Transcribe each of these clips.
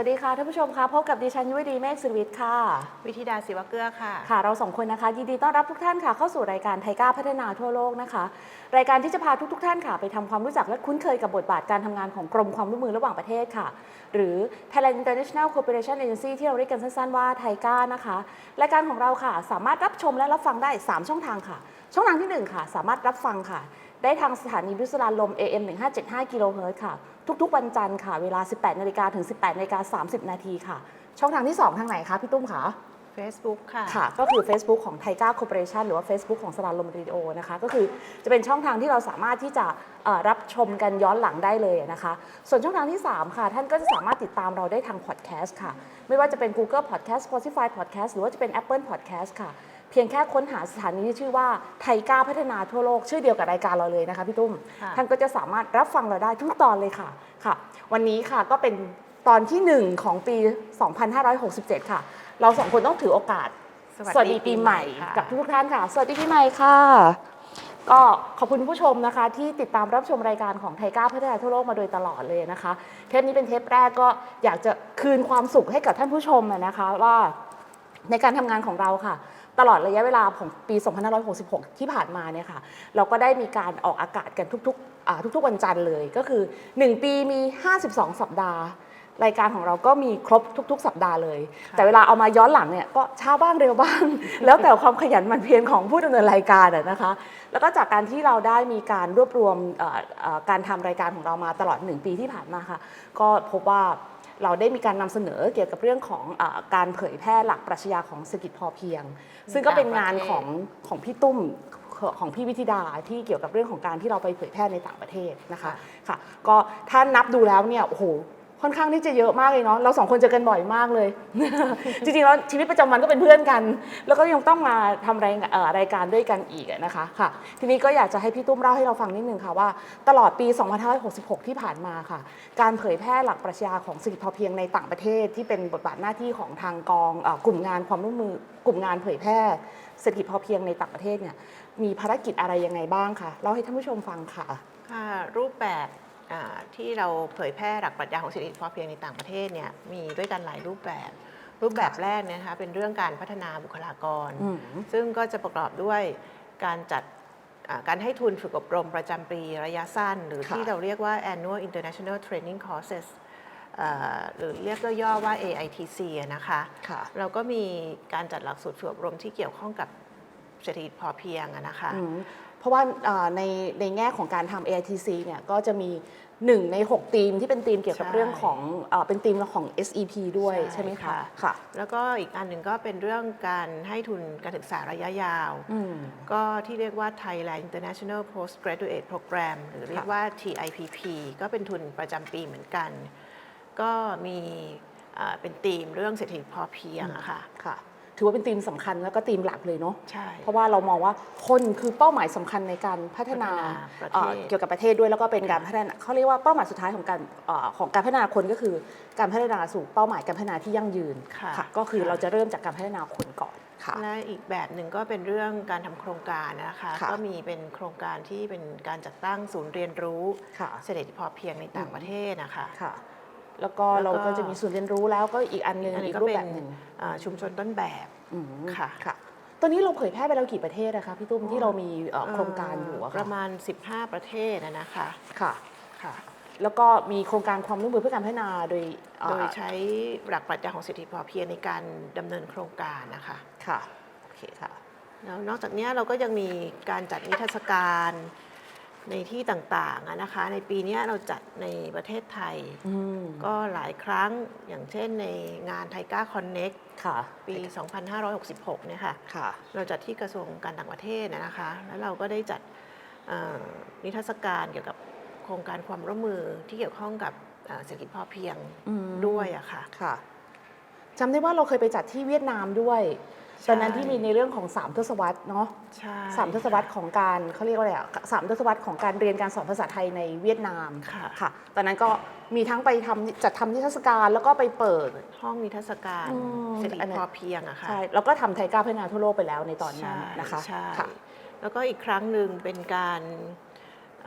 วัสดีค่ะท่านผู้ชมคะพบกับดิฉันยุวดีเมฆสุรวิทย์ค่ะ วิธิดาศิวเกื้อค่ะ ค่ะเราสองคนนะคะยินดีต้อนรับทุกท่านค่ะเข้าสู่รายการไทก้าพัฒนาทั่วโลกนะคะ รายการที่จะพาทุกๆทท่านค่ะ ไปทำความรู้จักและคุ้นเคยกับบทบาทการทำงานของกรมความร่วมมือระหว่างประเทศค่ะ หรือ Thailand International Cooperation Agency ที่เราเรียกกันสั้นๆว่าไทก้านะคะรายการของเราค่ะ สามารถรับชมและรับฟังได้ 3 ช่องทางค่ะ ช่องทางทีหนึ่1 ค่ะ สามารถรับฟังค่ะ ได้ทางสถานีวิทยุสรานลม AM 1575กิโลเฮิรตซ์ค่ะ ทุกๆ วันจันทร์ค่ะ เวลา 18นาฬิกาถึง 18นาฬิกา30 นาทีค่ะ ช่องทางที่ 2 ทางไหนคะ พี่ตุ้มคะ Facebook ค่ะ ค่ะ ก็คือ Facebook ของไทก้าคอร์ปอเรชันหรือว่า Facebook ของสรานลมเรดิโอนะคะ ก็คือจะเป็นช่องทางที่เราสามารถที่จะเอ่อรับชมกันย้อนหลังได้เลยนะคะ ส่วนช่องทางที่ 3 ค่ะ ท่านก็จะสามารถติดตามเราได้ทางพอดแคสต์ค่ะ ไม่ว่าจะเป็น Google Podcast Spotify Podcast หรือว่าจะเป็น Apple Podcast ค่ะ เพียงแค่ค้นหาสถานีที่ชื่อว่าไทก้าพัฒนาทั่วโลกชื่อเดียวกับรายการเราเลยนะคะพี่ตุ้มค่ะท่านก็จะสามารถรับฟังเราได้ทุกตอนเลยค่ะค่ะ วันนี้ค่ะก็เป็นตอนที่ 1 ของปี 2567 ค่ะ เราสองคนต้องถือโอกาส สวัสดีปีใหม่ค่ะกับทุกๆท่านค่ะ สวัสดีปีใหม่ค่ะก็ขอบคุณผู้ชมนะคะ ที่ติดตามรับชมรายการของไทก้าพัฒนาทั่วโลกมาโดยตลอดเลยนะคะ เทปนี้เป็นเทปแรกก็อยากจะคืนความสุขให้กับท่านผู้ชมอะนะคะ ว่าในการทำงานของเราค่ะ ตลอดระยะเวลาของปี 2566 ที่ผ่านมาเนี่ยค่ะเราก็ได้มีการออกอากาศกันทุกๆอ่าทุกๆวันจันทร์เลยก็คือ 1 ปีมี 52 สัปดาห์ รายการของเราก็มีครบทุก ๆ สัปดาห์เลยค่ะแต่เวลาเอามาย้อนหลังเนี่ยก็ช้าบ้างเร็วบ้าง แล้วแต่ความขยันหมันเพียรของผู้ดำเนินรายการอะนะคะ แล้วก็จากการที่เราได้มีการรวบรวมเอ่อเอ่อการทำรายการของเรามาตลอด 1 ปีที่ผ่านมาค่ะก็พบว่า เราได้มีการนำเสนอเกี่ยวกับเรื่องของเออการเผยแพร่หลักปรัชญาของเศรษฐกิจพอเพียง ซึ่งก็เป็นงานของของพี่ตุ้มของพี่วิธิดาที่เกี่ยวกับเรื่องของการที่เราไปเผยแพร่ในต่างประเทศนะคะค่ะก็ถ้านับดูแล้วเนี่ยโอ้โห ค่อนข้างที่จะเยอะมากเลยเนาะเราสองคนเจอกันบ่อยมากเลย จริงๆแล้วชีวิตประจำวันก็เป็นเพื่อนกัน แล้วก็ยังต้องมาทำรายรายการด้วยกันอีกนะคะค่ะ ทีนี้ก็อยากจะให้พี่ตุ้มเล่าให้เราฟังนิดนึงค่ะว่าตลอดปี 2566 ที่ผ่านมาค่ะ การเผยแพร่หลักปรัชญาของเศรษฐกิจพอเพียงในต่างประเทศ ที่เป็นบทบาทหน้าที่ของทางกองอกลุ่มงานความร่วมมือกลุ่มงานเผยแพร่เศรษฐกิจพอเพียงในต่างประเทศเนี่ยมีภารกิจอะไรยังไงบ้างคะเล่าให้ท่านผู้ชมฟังค่ะค่ะรูปแบบ ที่เราเผยแพร่หลักปรัชญาของเศรษฐกิจพอเพียงในต่างประเทศเนี่ยมีด้วยกันหลายรูปแบบ รูปแบบแรกเนี่ยนะคะเป็นเรื่องการพัฒนาบุคลากรอืมซึ่งก็จะประกอบด้วยการจัดอ่าการให้ทุนฝึกอบรมประจำปีระยะสั้น หรือค่ะที่เราเรียกว่า annual international training courses อ่าหรือเรียกย่อๆว่า AITC อะนะคะค่ะเราก็มีการจัดหลักสูตรฝึกอบรมที่เกี่ยวข้องกับเศรษฐกิจพอเพียงอะนะคะอืม เพราะว่าเอ่อในในแง่ของการทำ AITC เนี่ยก็จะมีหนึ่งใน 6 ทีมที่เป็นทีมเกี่ยวกับใช่เรื่องของเอ่อเป็นทีมของ SEP ด้วยใช่ใช่ไหมคะค่ะค่ะ แล้วก็อีกอันหนึ่งก็เป็นเรื่องการให้ทุนการศึกษาระยะยาวอืมก็ที่เรียกว่า Thailand International Postgraduate Program หรือเรียกว่า TIPP ก็เป็นทุนประจำปีเหมือนกัน ก็มีอ่าเป็นธีมเรื่องเศรษฐกิจพอเพียงอะค่ะค่ะ ถือว่าเป็นทีมสำคัญแล้วก็ทีมหลักเลยเนาะใช่เพราะว่าเรามองว่าคนคือเป้าหมายสำคัญในการพัฒนาพัฒนาประเทศเอ่อเกี่ยวกับประเทศด้วยแล้วก็เป็นการพัฒนาเขาเรียกว่าเป้าหมายสุดท้ายของการเอ่อของการพัฒนาคนก็คือ การพัฒนาสู่เป้าหมายการพัฒนาที่ยั่งยืนค่ะค่ะก็คือค่ะเราจะเริ่มจากการพัฒนาคนก่อนค่ะและอีกแบบหนึ่งก็เป็นเรื่องการทำโครงการนะคะค่ะก็มีเป็นโครงการที่เป็นการจัดตั้งศูนย์เรียนรู้ค่ะเศรษฐกิจพอเพียงในต่างประเทศนะคะค่ะ แล้วก็แล้วก็เราก็จะมีศูนย์เรียนรู้แล้วก็อีกอันหนึ่งอันอีนี้กก็รูปเป็แบนบหนึ่งอ่าชุมชนต้นแบบอืมค่ะค่ะตอนนี้เราเผยแพร่ไปแล้วกี่ประเทศนะคะพี่ตุ้มที่เรามีเอ่อโครงการอยู่อะปค่ะระมาณ 15 ประเทศนะนะคะค่ะค่ะ แล้วก็มีโครงการความร่วมมือเพื่อการพัฒนาโดยเอ่อโดยใช้หลักปรัชญาของเศรษฐกิจพอเพียงในการดำเนินโครงการนะคะค่ะโอเคค่ะแล้วนอกจากนี้เราก็ยังมีการจัดนิทรรศการ ในที่ต่างๆอะนะคะ ในปีนี้เราจัดในประเทศไทยอืมก็หลายครั้งอย่างเช่นในงานไทก้าคอนเน็กค่ะปี 2566 เนี่ยค่ะค่ะเราจัดที่กระทรวงการต่างประเทศนะนะคะ แล้วเราก็ได้จัดเอ่อนิทรรศการเกี่ยวกับโครงการความร่วมมือที่เกี่ยวข้องกับเอ่อเศรษฐกิจพอเพียงอืมด้วยอะค่ะค่ะจำได้ว่าเราเคยไปจัดที่เวียดนามด้วย ตอนนั้นที่มีในเรื่องของ 3 ทศวรรษเนาะใช่สามทศวรรษของการเขาเรียกว่าอะไรอะสามทศวรรษของการเรียนการสอนภาษาไทยในเวียดนามค่ะค่ะตอนนั้นก็มีทั้งไปทำจัดทำนิทรรศการแล้วก็ไปเปิด ห้องนิทรรศการอืมเศรษฐกิอัจนนั้น พอเพียงอะค่ะ ใช่แล้วก็ทำไทยก้าวพัฒนาทั่วโลกไปแล้วในตอนนั้นใช่นะคะใช่ค่ะ แล้วก็อีกครั้งหนึ่งเป็นการ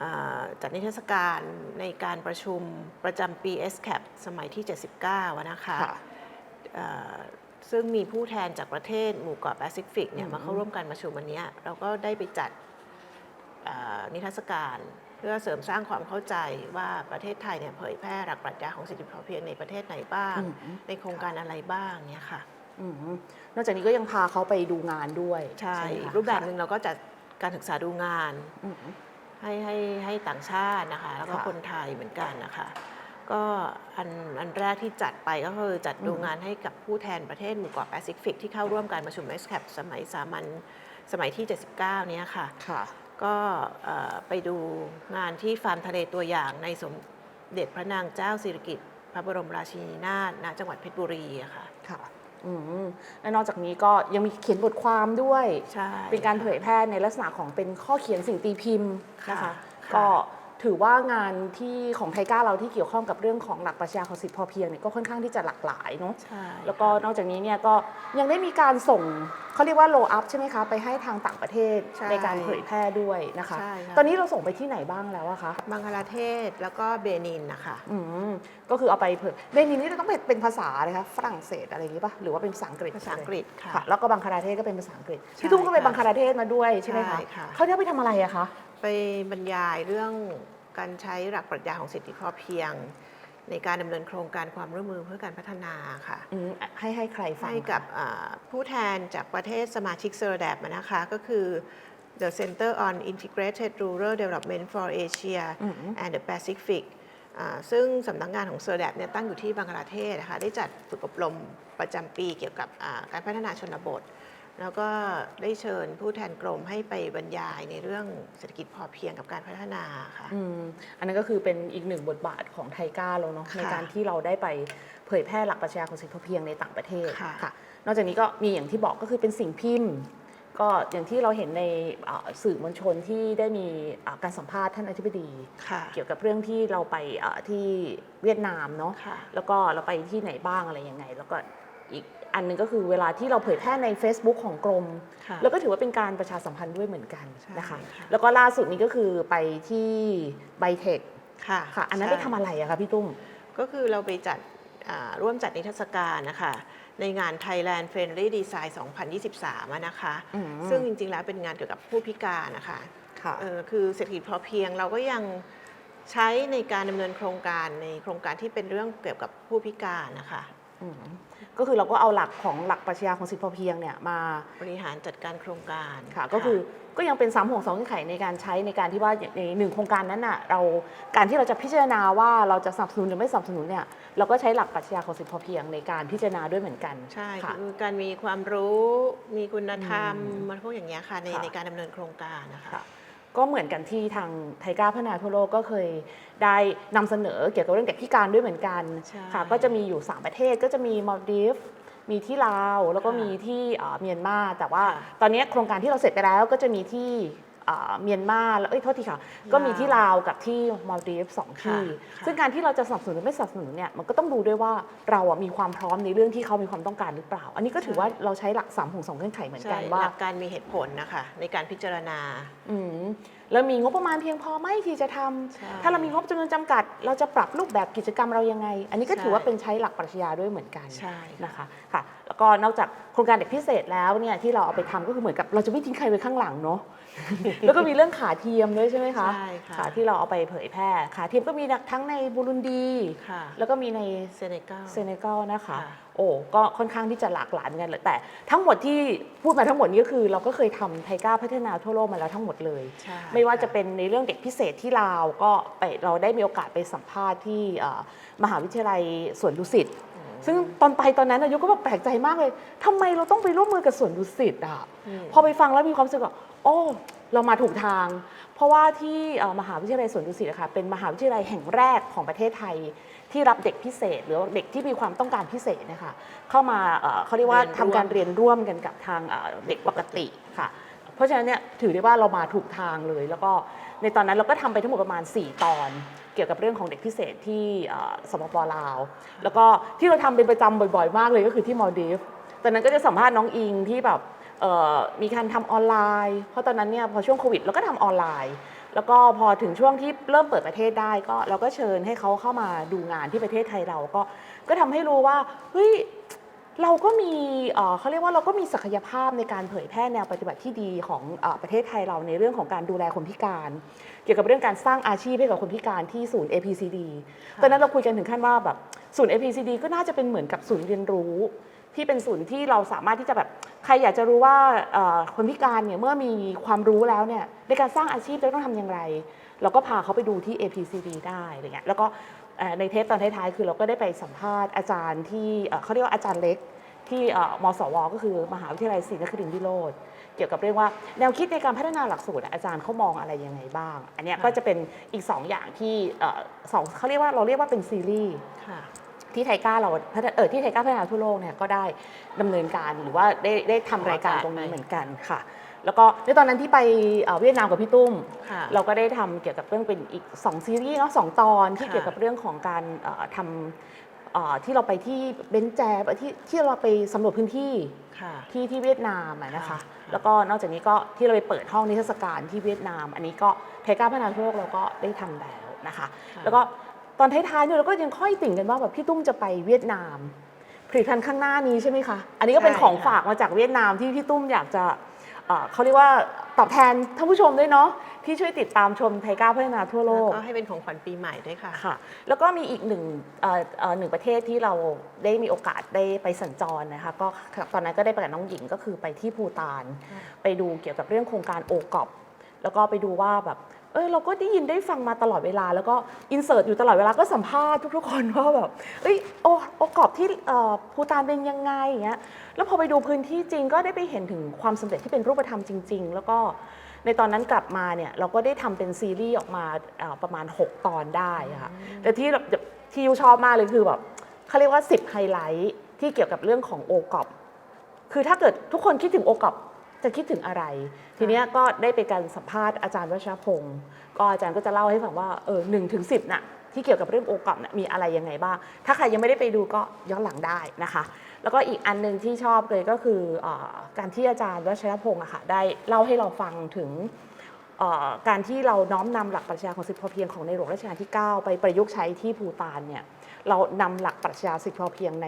อ่าจัดนิทรรศการในการประชุมประจำปี SCAP สมัยที่ 79อะนะคะค่ะอ่า ซึ่งมีผู้แทนจากประเทศหมู่เกาะแปซิฟิกเนี่ยอืมมาเข้าร่วมการประชุมวันเนี้ยเราก็ได้ไปจัดอ่านิทรรศการเพื่อเสริมสร้างความเข้าใจว่าประเทศไทยเนี่ยเผยแพร่หลักปรัชญาของเศรษฐกิจพอเพียงในประเทศไหนบ้างอืมในโครงการอะไรบ้างเนี่ยค่ะอืมนอกจากนี้ก็ยังพาเขาไปดูงานด้วย ใช่ไหมคะรูปแบบหนึ่งเราก็จัดการศึกษาดูงานอืมให้ให้ให้ต่างชาตินะคะ แล้วก็ค่ะคนไทยเหมือนกันนะคะ ก็อันอันแรกที่จัดไปก็คือจัดดูอืมงานให้กับผู้แทนประเทศหมู่เกาะแปซิฟิกที่เข้าร่วมการประชุม s c a p สมัยสามัญสมัยที่ 79 เนี้ยค่ะ ค่ะก็เอ่อไปดูงานที่ฟาร์มทะเลตัวอย่างในสมเด็จพระนางเจ้าสิริกิติ์พระบรมราชินีนาถณจังหวัดเพชรบุรีอะค่ะ ค่ะ อืมและนอกจากนี้ก็ยังมีเขียนบทความด้วย ใช่ เป็นการเผยแพร่ในลักษณะของเป็นข้อเขียนสิ่งตีพิมพ์นะคะค่ะก็ ถือว่างานที่ของไทก้าเราที่เกี่ยวข้องกับเรื่องของหลักปรัชญาของสิทธิพอเพียงเนี่ยก็ค่อนข้างที่จะหลากหลายเนาะใช่แล้วก็นอกจากนี้เนี่ยก็ยังได้มีการส่งเขาเรียกว่าโลอัพใช่ไหมคะ ไปให้ทางต่างประเทศใช่ในการเผยแพร่ด้วยนะคะใช่ค่ะตอนนี้เราส่งไปที่ไหนบ้างแล้วอะคะบังคลาเทศแล้วก็เบนินนะคะอืมก็คือเอาไปเผยเบนินนี่ต้องเป็นเป็นภาษาเลยคะฝรั่งเศสอะไรอย่างนี้ป่ะหรือว่าเป็นภาษาอังกฤษภาษาอังกฤษค่ะค่ะแล้วก็บังคลาเทศก็เป็นภาษาอังกฤษใช่พี่ตุ้มก็ไปค่ะบังคลาเทศมาด้วยใช่ไหมคะใช่ค่ะเขาได้ไปทำอะไรอะคะ ไปบรรยายเรื่องการใช้หลักปรัชญาของเศรษฐกิจพอเพียง ในการดำเนินโครงการความร่วมมือเพื่อการพัฒนาค่ะอืมให้ให้ใครฟังให้กับอ่าผู้แทนจากประเทศสมาชิกเซอร์แดบนะคะ ก็คือ The Center on Integrated Rural Development for Asia อืม and the Pacific อ่าซึ่งสำนักงานของเซอร์แดบเนี่ยตั้งอยู่ที่บังกลาเทศนะคะได้จัดฝึกอบรมประจำปีเกี่ยวกับอ่าการพัฒนาชนบท แล้วก็ได้เชิญผู้แทนกรมให้ไปบรรยายในเรื่องเศรษฐกิจพอเพียงกับการพัฒนาค่ะ อืมอันนั้นก็คือเป็นอีกหนึ่งบทบาทของไทก้าเราเนาะค่ะในการที่เราได้ไปเผยแพร่หลักปรัชญาของสิทธิพอเพียงในต่างประเทศค่ะ นอกจากนี้ก็มีอย่างที่บอกก็คือเป็นสิ่งพิมพ์ ก็อย่างที่เราเห็นในอ่าสื่อมวลชนที่ได้มีอ่าการสัมภาษณ์ท่านอธิบดี ค่ะเกี่ยวกับเรื่องที่เราไปอ่าที่เวียดนามเนาะ ค่ะ แล้วก็เราไปที่ไหนบ้างอะไรยังไง แล้วก็ อีกอันหนึงก็คือเวลาที่เราเผยแพร่ใน Facebook ของกรมค่ะแล้วก็ถือว่าเป็นการประชาสัมพันธ์ด้วยเหมือนกันใช่นะคะค่ะแล้วก็ล่าสุดนี้ก็คือไปที่ไบเทคค่ะค่ะ อันนั้นใช่ไปทำอะไรอะคะพี่ตุ้ม ก็คือเราไปจัดอ่าร่วมจัดนิทรรศการนะคะ ในงาน Thailand Friendly Design 2023อะนะคะอืมซึ่งจริงๆ แล้วเป็นงานเกี่ยวกับผู้พิการนะคะค่ะเออคือเศรษฐกิจพอเพียงเราก็ยังใช้ในการดำเนินโครงการในโครงการที่เป็นเรื่องเกี่ยวกับผู้พิการนะคะอืม ก็คือเราก็เอาหลักของหลักปรัชญาของสิทธิพอเพียงเนี่ยมาบริหารจัดการโครงการค่ะ ก็คือก็ยังเป็นสามห่วงสองเงื่อนไขในการใช้ในการที่ว่าในหนึ่งโครงการนั้นน่ะเราการที่เราจะพิจารณาว่าเราจะสนับสนุนหรือไม่สนับสนุนเนี่ยเราก็ใช้หลักปรัชญาของสิทธิพอเพียงในการพิจารณาด้วยเหมือนกันใช่ค่ะคือการมีความรู้มีคุณธรรมอืมมันพวกอย่างเงี้ยค่ะในค่ะในการดำเนินโครงการนะคะค่ะ ก็เหมือนกันที่ทางไทก้าพัฒนาทั่วโลกก็เคยได้นำเสนอเกี่ยวกับเรื่องเด็กพิการด้วยเหมือนกันใช่ค่ะก็จะมีอยู่ 3 ประเทศก็จะมีมาลดีฟมีที่ลาวแล้วก็ค่ะมีที่เอ่อเมียนมาแต่ว่าค่ะตอนนี้โครงการที่เราเสร็จไปแล้วก็จะมีที่ เอ่อเมียนมาแล้วเอ้ยโทษทีค่ะ ก็มีที่ลาวกับที่มาลดีฟสองที่ค่ะซึ่งการที่เราจะสนับสนุนหรือไม่สนับสนุนเนี่ยมันก็ต้องดูด้วยว่าเราอะมีความพร้อมในเรื่องที่เขามีความต้องการหรือเปล่า อันนี้ก็ถือว่าเราใช้หลักสามห่วงสองเงื่อนไขเหมือนใช่กันว่าหลักการมีเหตุผลนะคะในการพิจารณาอืม แล้วมีงบประมาณเพียงพอไหมที่จะทำใช่ถ้าเรามีงบจำนวนจำกัด เราจะปรับรูปแบบกิจกรรมเรายังไง อันนี้ก็ใช่ถือว่าเป็นใช้หลักปรัชญาด้วยเหมือนกันใช่ นะคะค่ะแล้วก็นอกจากโครงการเด็กพิเศษแล้วเนี่ยที่เราเอาไปทำก็คือเหมือนกับเราจะไม่ทิ้งใครไว้ข้างหลังเนาะ แล้วก็มีเรื่องขาเทียมด้วยใช่ไหมคะใช่ค่ะ ขาที่เราเอาไปเผยแพร่ขาเทียมก็มีทั้งในบูรุนดี ค่ะแล้วก็มีในเซเนกัลเซเนกัลนะคะ ค่ะ โอ้ก็ค่อนข้างที่จะหลากหลายเหมือนกันเลยแต่ทั้งหมดที่พูดมาทั้งหมดนี้ก็คือ เราก็เคยทำไทก้าพัฒนาทั่วโลกมาแล้วทั้งหมดเลยใช่ไม่ว่าจะค่เป็นในเรื่องเด็กพิเศษที่ลาวก็ไปเราได้มีโอกาสไปสัมภาษณ์ที่เอ่อมหาวิทยาลัยสวนดุสิตซึ่งตอนไปตอนนั้นนายกก็แบบแปลกใจมากเลยทำไมเราต้องไปร่วมมือกับสวนดุสิตอะอืมพอไปฟังแล้วมีความรู้สึกว่าโอ้ เรามาถูกทาง เพราะว่าที่เอ่อมหาวิทยาลัยสวนดุสิตนะคะเป็นมหาวิทยาลัยแห่งแรกของประเทศไทยที่รับเด็กพิเศษ หรือว่าเด็กที่มีความต้องการพิเศษเนะคะเข้ามาเอ่อเขาเรียกว่าเรียนร่วมทำการเรียนร่วมกันกับทางเอ่อเด็กปกติค่ะ เพราะฉะนั้นเนี่ยถือได้ว่าเรามาถูกทางเลย แล้วก็ในตอนนั้นเราก็ทำไปทั้งหมดประมาณ 4 ตอน เกี่ยวกับเรื่องของเด็กพิเศษที่เอ่อสปปลาว แล้วก็ที่เราทำเป็นประจำบ่อย ๆ มากเลยก็คือที่มอลดีฟตอนนั้นก็จะสัมภาษณ์น้องอิงที่แบบเอ่อ มีการทำออนไลน์ เพราะตอนนั้นเนี่ยพอช่วงโควิดเราก็ทำออนไลน์ แล้วก็พอถึงช่วงที่เริ่มเปิดประเทศได้ก็เราก็เชิญให้เขาเข้ามาดูงานที่ประเทศไทยเราก็ก็ทำให้รู้ว่าเฮ้ยเราก็มีเขาเรียกว่าเราก็มีศักยภาพในการเผยแพร่แนวปฏิบัติที่ดีของอประเทศไทยเราในเรื่องของการดูแลคนพิการ เกี่ยวกับเรื่องการสร้างอาชีพให้กับคนพิการที่ศูนย์ APCD ตอนนั้นเราคุยกันถึงขั้นว่าแบบศูนย์ APCD ก็น่าจะเป็นเหมือนกับศูนย์เรียนรู้ ที่เป็นศูนย์ที่เราสามารถที่จะแบบ ใครอยากจะรู้ว่าคนพิการเนี่ยเมื่อมีความรู้แล้วเนี่ยในการสร้างอาชีพจะต้องทำอย่างไร เราก็พาเขาไปดูที่ APCD ได้อะไรเงี้ยแล้วก็ในเทปตอนท้ายๆ คือเราก็ได้ไปสัมภาษณ์อาจารย์ที่เขาเรียกว่าอาจารย์เล็กที่มสว ก็คือมหาวิทยาลัยศรีนครินทร์วิโรธเกี่ยวกับเรื่องว่าแนวคิดในการพัฒนาหลักสูตรอาจารย์เขามองอะไรยังไงบ้าง อันนี้ก็จะเป็นอีก 2 อย่างที่สองเขาเรียกว่าเราเรียกว่าเป็นซีรีส์ ที่ไทก้าเราพัฒเออที่ไทก้าพัฒนาทั่วโลกเนี่ยก็ได้ดำเนินการหรือว่าได้ได้ทำรายการตรงนี้เหมือนกันค่ะ แล้วก็ในตอนนั้นที่ไปเอ่อเวียดนามกับพี่ตุ้มค่ะเราก็ได้ทำเกี่ยวกับเรื่องเป็นอีก 2 ซีรีส์เนาะสองตอนที่ค่ะเกี่ยวกับเรื่องของการเอ่อทำเอ่อที่เราไปที่เบนแจที่ที่เราไปสำรวจพื้นที่ค่ะที่ที่เวียดนามอะนะคะค่ะแล้วก็นอกจากนี้ก็ที่เราไปเปิดห้องนิทรรศการที่เวียดนาม อันนี้ก็ไทก้าพัฒนาทั่วโลกเราก็ได้ทำแล้วนะคะ แล้วก็ ตอนท้ายๆเนี่ยเราก็ยังค่อยติ่งกันว่าแบบพี่ตุ้มจะไปเวียดนามผลิตภัณฑ์ข้างหน้านี้ใช่ไหมคะ อันนี้ก็เป็นใช่ของค่ะฝากมาจากเวียดนามที่พี่ตุ้มอยากจะเอ่อเขาเรียกว่าตอบแทนท่านผู้ชมด้วยเนาะที่ช่วยติดตามชมไทก้าพัฒนาทั่วโลแล้วกก็ให้เป็นของขวัญปีใหม่ด้วยค่ะค่ะ แล้วก็มีอีกหนึ่งเอ่อเอ่อหนึ่งประเทศที่เราได้มีโอกาสได้ไปสัญจรนะคะก็ตอนนั้นก็ได้ไปกับน้องหญิงก็คือไปที่ภูตานค่ะไปดูเกี่ยวกับเรื่องโครงการโอกอบแล้วก็ไปดูว่าแบบ เออเราก็ได้ยินได้ฟังมาตลอดเวลา แล้วก็อินเสิร์ตอยู่ตลอดเวลาก็สัมภาษณ์ทุกๆคนว่าแบบเอ้ยโอโอกอบที่เอ่อภูตานเป็นยังไงอย่างเงี้ยแล้วพอไปดูพื้นที่จริงก็ได้ไปเห็นถึงความสำเร็จที่เป็นรูปธรรมจริง ๆ แล้วก็ในตอนนั้นกลับมาเนี่ยเราก็ได้ทำเป็นซีรีส์ออกมาเอ่อประมาณ 6 ตอนได้ค่ะแต่ที่แบบที่ยูชอบมากเลยคือแบบเขาเรียกว่า 10 ไฮไลท์ที่เกี่ยวกับเรื่องของโอกอบคือถ้าเกิดทุกคนคิดถึงโอกอบ จะคิดถึงอะไร ทีเนี้ยก็ได้ไปการสัมภาษณ์อาจารย์วัชรพงศ์ก็อาจารย์ก็จะเล่าให้ฟังว่าเออหนึ่งถึงสิบน่ะที่เกี่ยวกับเรื่องโอกอบน่ะมีอะไรยังไงบ้าง ถ้าใครยังไม่ได้ไปดูก็ย้อนหลังได้นะคะ แล้วก็อีกอันหนึ่งที่ชอบเลยก็คือเออการที่อาจารย์วัชรพงศ์อะค่ะได้เล่าให้เราฟังถึงเอ่อการที่เราน้อมนำหลักปรัชญาของสิทธิพอเพียงของในหลวงรัชกาลที่ 9 ไปประยุกต์ใช้ที่ภูตานเนี่ยเรานำหลักปรัชญาสิทธิพอเพียงใน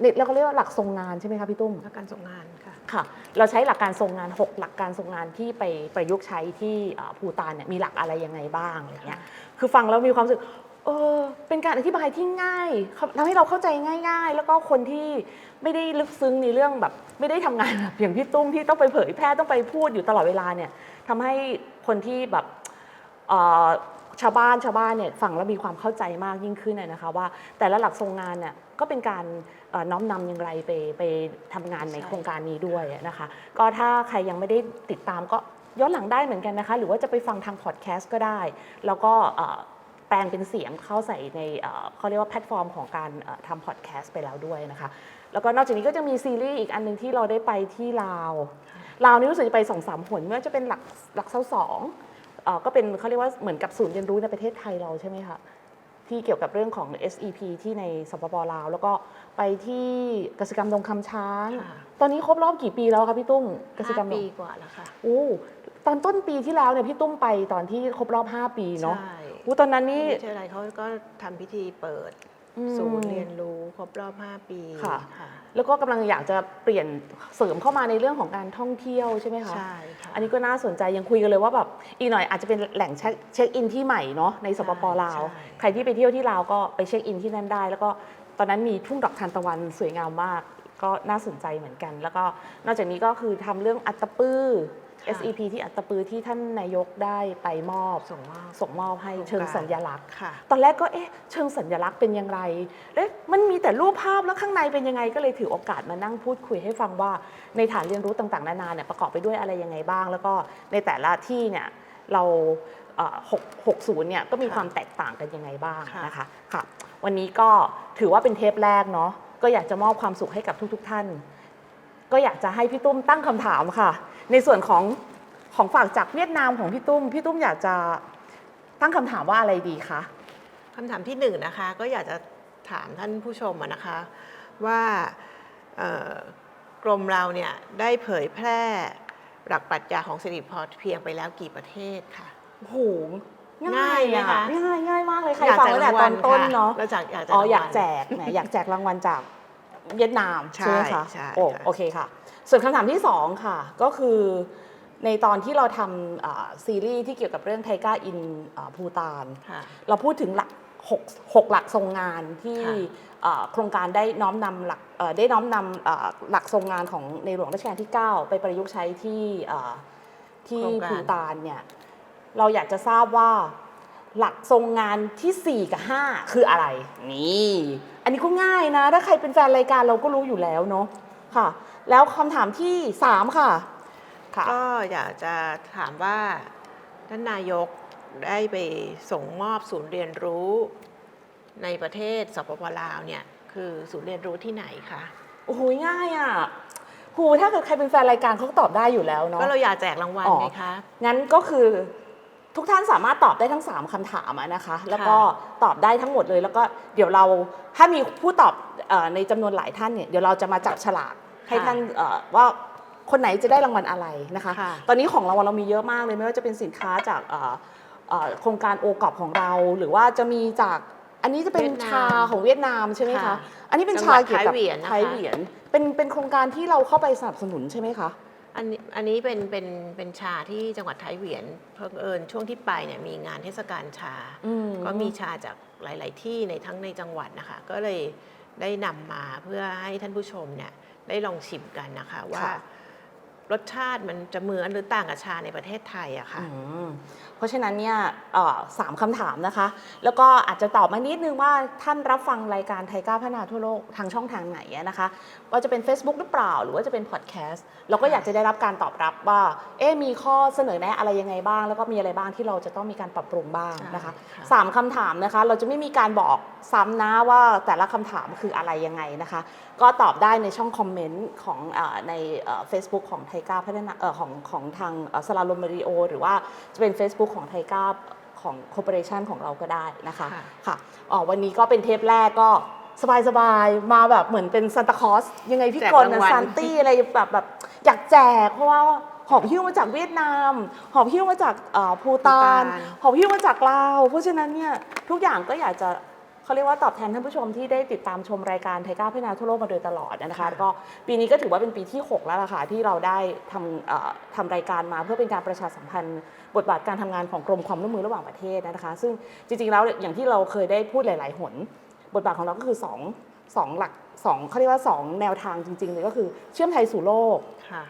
ในเราก็เรียกว่าหลักทรงงานใช่ไหมคะพี่ตุ้มและการส่งงานค่ะ ค่ะ เราใช้หลักการทรงงาน 6 หลักการทรงงานที่ไปประยุกต์ใช้ที่เอ่อภูตานเนี่ยมีหลักอะไรยังไงบ้างอะไรเงี้ยคือฟังแล้วมีความรู้สึกเออเป็นการอธิบายที่ง่ายทำให้เราเข้าใจง่าย ๆ แล้วก็คนที่ไม่ได้ลึกซึ้งในเรื่องแบบ ไม่ได้ทำงานแบบอย่างพี่ตุ้มที่ต้องไปเผยแพร่ต้องไปพูดอยู่ตลอดเวลาเนี่ยทำให้คนที่แบบเอ่อชาวบ้านชาวบ้านเนี่ยฟังแล้วมีความเข้าใจมากยิ่งขึ้นนะนะคะว่า แต่ละหลักทรงงานเนี่ย ก็เป็นการน้อมนำอย่างไรไปไปทำงานในโครงการนี้ด้วยนะคะ ก็ถ้าใครยังไม่ได้ติดตามก็ย้อนหลังได้เหมือนกันนะคะ หรือว่าจะไปฟังทางพอดแคสต์ก็ได้ แล้วก็แปลงเป็นเสียงเข้าใส่ในเขาเรียกว่าแพลตฟอร์มของการทำพอดแคสต์ไปแล้วด้วยนะคะ แล้วก็นอกจากนี้ก็จะมีซีรีส์อีกอันหนึงที่เราได้ไปที่ลาวลาวนี่รู้สึกจะไปสองสามหนไม่ว่าจะเป็นหลักหลักเสาสองอก็เป็นเขาเรียกว่าเหมือนกับศูนย์เรียนรู้ในประเทศไทยเราใช่ไหมคะ ที่เกี่ยวกับเรื่องของ SEP ที่ในสปปลาว แล้วก็ไปที่กสิกรรมดงคำช้าง ค่ะตอนนี้ครบรอบกี่ปีแล้วคะพี่ตุ้มกสิกรรมห้าดปีงกว่าแล้วค่ะอู้ตอนต้นปีที่แล้วเนี่ยพี่ตุ้มไปตอนที่ครบรอบ 5 ปีเนาะใช่อู้ตอนนั้นนี่ วิทยาลัยเขาก็ทำพิธีเปิดอืม ศูนย์เรียนรู้ครบรอบ 5 ปีค่ะค่ะ แล้วก็กำลังอยากจะเปลี่ยนเสริมเข้ามาในเรื่องของการท่องเที่ยวใช่ไหมคะใช่ค่ะอันนี้ก็น่าสนใจยังคุยกันเลยว่าแบบอีกหน่อยอาจจะเป็นแหล่งเช็คเช็คอินที่ใหม่เนาะในสปปลาว ใช่ใครที่ไปเที่ยวที่ลาวก็ไปเช็คอินที่นั่นได้ แล้วก็ตอนนั้นมีทุ่งดอกทานตะวันสวยงามมาก ก็น่าสนใจเหมือนกัน แล้วก็นอกจากนี้ก็คือทำเรื่องอัตตปื้อค่ะ SEP ที่อัตตปือที่ท่านนายกได้ไปมอบส่งมอบส่งมอบให้เชิงสัญลักษณ์ค่ะตอนแรกก็เอ๊ะเชิงสัญลักษณ์เป็นอย่างไรเอ๊ะมันมีแต่รูปภาพแล้วข้างในเป็นยังไงก็เลยถือโอกาสมานั่งพูดคุยให้ฟังว่าในฐานเรียนรู้ต่างๆ นานาเนี่ยประกอบไปด้วยอะไรยังไงบ้าง แล้วก็ในแต่ละที่เนี่ยเราหกหกศูนย์เนี่ยก็มีค่ะความแตกต่างกันยังไงบ้างค่ะนะคะค่ะวันนี้ก็ถือว่าเป็นเทปแรกเนาะก็อยากจะมอบความสุขให้กับทุก ๆ ท่าน ก็อยากจะให้พี่ตุ้มตั้งคำถามค่ะ ในส่วนของของฝากจากเวียดนามของพี่ตุ้ม พี่ตุ้มอยากจะตั้งคำถามว่าอะไรดีคะคำถามที่หนึ่งนะคะ ก็อยากจะถามท่านผู้ชมอะนะคะว่าเอ่อกรมเราเนี่ยได้เผยแพร่หลักปรัชญาของเศรษฐกิจพอเพียงไปแล้วกี่ประเทศค่ะโอ้โหง่ายไหมอะคะง่ายง่ายมากเลยใครอยากฟังแจกตั้งแต่รางตวัอลนต้นค่ะเนาะเราจากอยากแจกอ๋อรางวัลอยากแจกแหมอยากแจกรางวัลจาก เวียดนามใช่ใช่ไหมคะใช่โอ้ค่ะโอเคค่ะ ส่วนคำถามที่สองค่ะ ก็คือในตอนที่เราทำอ่าซีรีส์ที่เกี่ยวกับเรื่องไทก้าอินภูตานค่ะเราพูดถึงหลักหกหกหลักทรงงานที่ค่ะเอ่อโครงการได้น้อมนำหลักเอ่อได้น้อมนำเอ่อหลักทรงงานของในหลวงรัชกาลที่ 9 ไปประยุกต์ใช้ที่เอ่อที่ภูตานเนี่ยเราอยากจะทราบว่าหลักทรงงานทีสี่4 กับ 5 คืออะไร นี่อั นนี้ก็ง่ายนะ ถ้าใครเป็นแฟนรายการเราก็รู้อยู่แล้วเนาะค่ะ แล้วคำถามที่ 3 ค่ะค่ะ ก็อยากจะถามว่าท่านนายกได้ไปส่งมอบศูนย์เรียนรู้ในประเทศสปปลาวเนี่ยคือศูนย์เรียนรู้ที่ไหนคะโอ้โหง่ายอะหูถ้าเกิดใครเป็นแฟนรายการเขาก็ตอบได้อยู่แล้วเนาะก็เราอยากแจกรางวัลอ๋อไงคะ งั้นก็คือ ทุกท่านสามารถตอบได้ทั้ง 3คำถามอะนะคะ แล้วก็ตอบได้ทั้งหมดเลย แล้วก็เดี๋ยวเราถ้ามีผู้ตอบเออในจำนวนหลายท่านเนี่ยเดี๋ยวเราจะมาจับฉลากให้ท่านเอ่อว่าคนไหนจะได้รางวัลอะไรนะคะค่ะตอนนี้ของรางวัลเรามีเยอะมากเลยไม่ว่าจะเป็นสินค้าจากเอ่อเอ่อโครงการโอกอบของเรา หรือว่าจะมีจากอันนี้จะเป็นชาของเวียดนามใช่ไหมคะค่ะอันนี้เป็นชาเกี่ยวกับจังหวัดไทยเหวียนนะคะไทยเหวียนเป็นเป็นโครงการที่เราเข้าไปสนับสนุนใช่ไหมคะ อันนี้อันนี้เป็นเป็นเป็นชาที่จังหวัดไทยเหวียนเพิ่งเอิญช่วงที่ไปเนี่ยมีงานเทศกาลชา อืม ก็มีชาจากหลาย ๆ ที่ในทั้งในจังหวัดนะคะ ก็เลยได้นำมาเพื่อให้ท่านผู้ชมเนี่ยได้ลองชิมกันนะคะ ว่าค่ะรสชาติมันจะเหมือนหรือต่างกับชาในประเทศไทยอะค่ะ อืม เพราะฉะนั้นเนี่ยเอ่อสามคำถามนะคะ แล้วก็อาจจะตอบมานิดนึงว่าท่านรับฟังรายการไทยก้าวพัฒนาทั่วโลกทางช่องทางไหนอะนะคะ ว่าจะเป็น Facebook หรือเปล่า หรือว่าจะเป็นพอดแคสต์เราก็อยากจะได้รับการตอบรับว่าเอ๊ะมีข้อเสนอแนะอะไรยังไงบ้าง แล้วก็มีอะไรบ้างที่เราจะต้องมีการปรับปรุงบ้างนะคะใช่ค่ะสามคำถามนะคะ เราจะไม่มีการบอกซ้ำนะว่าแต่ละคำถามคืออะไรยังไงนะคะ ก็ตอบได้ในช่องคอมเมนต์ของเออในเฟซบุ๊กของไทก้าพัฒนาเอ่อของของทางสลาลมรีโอหรือว่าจะเป็น Facebook ของไทก้าของคอร์ปอเรชันของเราก็ได้นะคะค่ะค่ะอ๋อวันนี้ก็เป็นเทปแรกก็สบายๆมาแบบเหมือนเป็นซันตาคลอสยังไงพี่แจกกลรานะงวัลซันตี้อะไรแบบแบบอยากแจกเพราะว่าหอบหิ้วมาจากเวียดนาม หอบหิ้วมาจากเอ่อภูตาน หอบหิ้วมาจากลาว เพราะฉะนั้นเนี่ยทุกอย่างก็อยากจะ เขาเรียกว่าตอบแทนท่านผู้ชมที่ได้ติดตามชมรายการไทก้าพัฒนาทั่วโลกมาโดยตลอดนะคะค่ะแล้วก็ปีนี้ก็ถือว่าเป็นปีที่ 6 แล้วล่ะค่ะที่เราได้ทำเอ่อทำรายการมาเพื่อเป็นการประชาสัมพันธ์ บทบาทการทำงานของกรมความร่วมมือระหว่างประเทศนะคะ ซึ่งจริงๆแล้วอย่างที่เราเคยได้พูดหลาย ๆ หน บทบาทของเราก็คือสองสองหลักสองเขาเรียกว่าสองแนวทางจริงๆเลยก็คือเชื่อมไทยสู่โลกค่ะ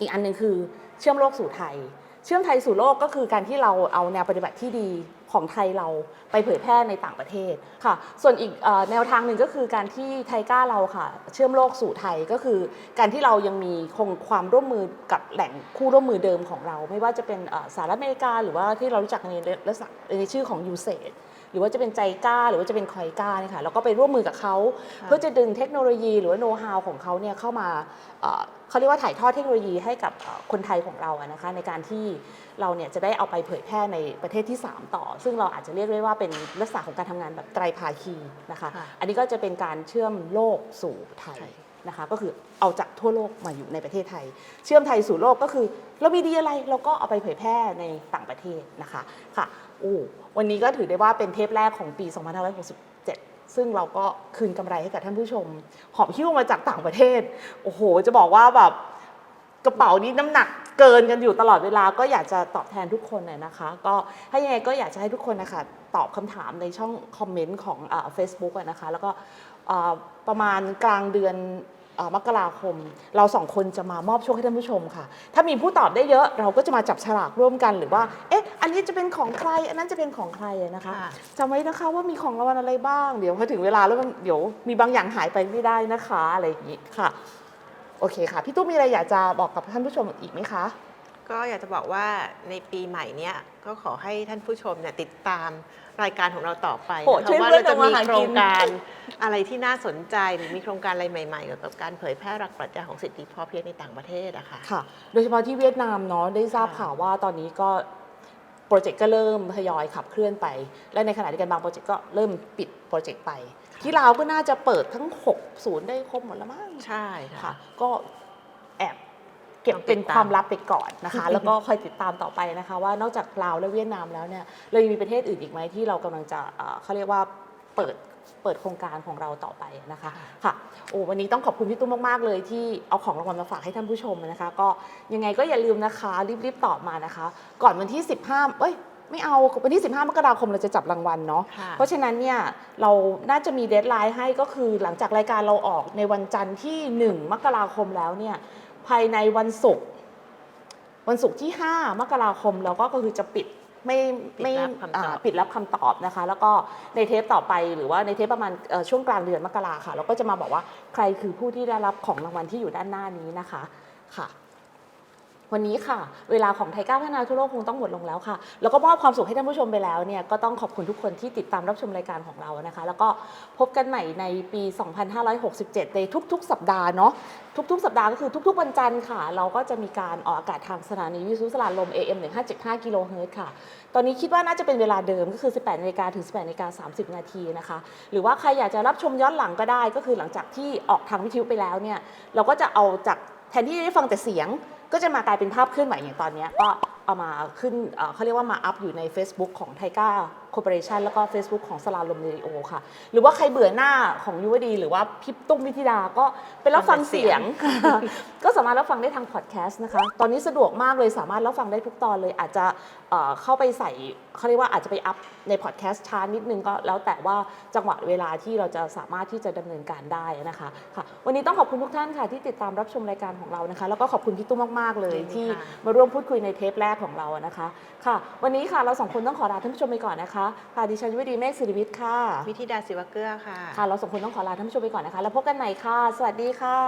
อีกอันหนึงคือเชื่อมโลกสู่ไทย เชื่อมไทยสู่โลกก็คือการที่เราเอาแนวปฏิบัติที่ดีของไทยเราไปเผยแพร่ในต่างประเทศค่ะ ส่วนอีกแนวทางหนึ่งก็คือการที่ไทยก้าเราค่ะ เชื่อมโลกสู่ไทยก็คือ การที่เรายังมีคงความร่วมมือกับแหล่งคู่ร่วมมือเดิมของเรา ไม่ว่าจะเป็นสหรัฐอเมริกา หรือว่าที่เรารู้จักในลักษณะในชื่อของยูเซ หรือว่าจะเป็นใจกล้า หรือว่าจะเป็นคอยกล้าเนี่ยค่ะแล้วก็ไปร่วมมือกับเขาค่ะเพื่อจะดึงเทคโนโลยีหรือว่าโน้ตฮาวของเขาเนี่ยเข้ามาเอ่อเขาเรียกว่าถ่ายทอดเทคโนโลยีให้กับเอ่อคนไทยของเราอะนะคะในการที่เราเนี่ยจะได้เอาไปเผยแพร่ในประเทศที่ 3 ต่อ ซึ่งเราอาจจะเรียกได้ว่าเป็นลักษณะของการทำงานแบบไตรภาคีนะคะค่ะอันนี้ก็จะเป็นการเชื่อมโลกสู่ไทยใช่ นะคะก็คือเอาจากทั่วโลกมาอยู่ในประเทศไทย เชื่อมไทยสู่โลกก็คือ เรามีดีอะไรเราก็เอาไปเผยแพร่ในต่างประเทศนะคะค่ะโอ้วันนี้ก็ถือได้ว่าเป็นเทปแรกของปี 2567 ซึ่งเราก็คืนกำไรให้กับท่านผู้ชม หอบหิ้วมาจากต่างประเทศ โอ้โห จะบอกว่าแบบกระเป๋านี้น้ำหนักเกินกันอยู่ตลอดเวลาก็อยากจะตอบแทนทุกคนน่ยนะคะ ก็ถ้ายังไงก็อยากจะให้ทุกคนนะคะตอบคำถามในช่องคอมเมนต์ของเฟซบุ๊กนะคะ แล้วก็ ประมาณกลางเดือนเอ่อมกราคม เราสองคนจะมามอบโชคให้ท่านผู้ชมค่ะ ถ้ามีผู้ตอบได้เยอะเราก็จะมาจับฉลากร่วมกันหรือว่า เอ๊ะ อันนี้จะเป็นของใคร อันนั้นจะเป็นของใครนะคะค่ะจำไว้นะคะว่ามีของรางวัลอะไรบ้าง เดี๋ยวพอถึงเวลาแล้วมันเดี๋ยวมีบางอย่างหายไปไม่ได้นะคะอะไรอย่างนี้ค่ะ โอเคค่ะ พี่ตู้มีอะไรอยากจะบอกกับท่านผู้ชมอีกไหมคะ ก็อยากจะบอกว่าในปีใหม่เนี้ยก็ขอให้ท่านผู้ชมเนี่ยติดตาม รายการของเราต่อไปโอ้นะช่วยคะว่าเพื่อนเราจะมีทำมาหากิน โครงการอะไรที่น่าสนใจหรือมีโครงการอะไรใหม่ๆเกี่ยวกับการเผยแพร่หลักปรัชญาของสิทธิพอเพียงในต่างประเทศอะค่ะ ค่ะ โดยเฉพาะที่เวียดนามเนาะได้ทราบค่ะ ข่าวว่าตอนนี้ก็โปรเจกต์ก็เริ่มทยอยขับเคลื่อนไป และในขณะเดียวกันบางโปรเจกต์ก็เริ่มปิดโปรเจกต์ไป ที่ลาวก็น่าจะเปิดทั้ง 6 ศูนย์ได้ครบหมดแล้วมั้ง ใช่ค่ะ ค่ะก็แอบ เก็บเป็นต้องติดตามความลับไปก่อนนะคะ แล้วก็คอยติดตามต่อไปนะคะ ว่านอกจากลาวและเวียดนามแล้วเนี่ยเรายังมีประเทศอื่นอีกไหมที่เรากำลังจะเอ่อเขาเรียกว่าเปิดเปิดโครงการของเราต่อไปนะคะค่ะโอ้วันนี้ต้องขอบคุณพี่ตุ้มมากๆเลย ที่เอาของรางวัลมาฝากให้ท่านผู้ชมนะคะ ก็ยังไงก็อย่าลืมนะคะรีบๆตอบมานะคะ ก่อนวันที่ 15เอ้ยไม่เอาวันที่ 15 มกราคมเราจะจับรางวัลเนาะค่ะเพราะฉะนั้นเนี่ยเราน่าจะมีเดทไลน์ให้ก็คือหลังจากรายการเราออกในวันจันทร์ที่ 1 มกราคมแล้วเนี่ย ภายในวันศุกร์วันศุกร์ที่ 5 มกราคมเราก็คือจะปิดไม่ไม่ปิดรับคำตอบอ่าปิดรับคำตอบนะคะ แล้วก็ในเทปต่อไปหรือว่าในเทปประมาณเอ่อช่วงกลางเดือนมกราค่ะ เราก็จะมาบอกว่าใครคือผู้ที่ได้รับของรางวัลที่อยู่ด้านหน้านี้นะคะค่ะ วันนี้ค่ะ เวลาของไทยก้าวพัฒนาทั่วโลกคงต้องหมดลงแล้วค่ะ แล้วก็มอบความสุขให้ท่านผู้ชมไปแล้วเนี่ยก็ต้องขอบคุณทุกคนที่ติดตามรับชมรายการของเรานะคะ แล้วก็พบกันใหม่ในปี 2567 ในทุก ๆ สัปดาห์เนาะทุก ๆ สัปดาห์ก็คือทุก ๆ วันจันทร์ค่ะ เราก็จะมีการออกอากาศทางสถานีวิทยุสลาลม AM 1575กิโลเฮิรตซ์ค่ะ ตอนนี้คิดว่าน่าจะเป็นเวลาเดิมก็คือ 18นาฬิกาถึง 18นาฬิกา30 นาทีนะคะ หรือว่าใครอยากจะรับชมย้อนหลังก็ได้ ก็คือหลังจากที่ออกทางวิทยุไปแล้วเนี่ยเราก็จะเอาจากแทนที่จะได้ฟังแต่เสียง ก็จะมากลายเป็นภาพเคลื่อนไหวอย่างตอนนี้ก็เอามาขึ้นเอ่อเขาเรียกว่ามาอัพอยู่ใน Facebook ของไทก้า คอร์ปอเรชันแล้วก็ Facebook ของสลาลมเรดิโอค่ะ หรือว่าใครเบื่อหน้าของยุวดี หรือว่าพิบตุ้มวิธิดาก็ไปรับฟังเสียง ก็สามารถรับฟังได้ทางพอดแคสต์นะคะ ตอนนี้สะดวกมากเลยสามารถรับฟังได้ทุกตอนเลยอาจจะเอ่อเข้าไปใส่เขาเรียกว่าอาจจะไปอัพในพอดแคสต์ช้านิดนึงก็แล้วแต่ว่าจังหวะเวลาที่เราจะสามารถที่จะดำเนินการได้นะคะค่ะวันนี้ต้องขอบคุณทุกท่านค่ะ ที่ติดตามรับชมรายการของเรานะคะ แล้วก็ขอบคุณพี่ตุ้มมากๆเลยยินดีที่ค่ะมาร่วมพูดคุยในเทปแรกของเรานะคะค่ะ วันนี้ค่ะเราสองคนต้องขอลาท่านผู้ชมไปก่อนนะคะค่ะดิฉันยุวดีเมฆศิริวิทย์ค่ะ วิธิดาศิวเกื้อค่ะ ค่ะ เราสองคนต้องขอลาท่านผู้ชมไปก่อนนะคะ แล้วพบกันใหม่ค่ะ สวัสดีค่ะ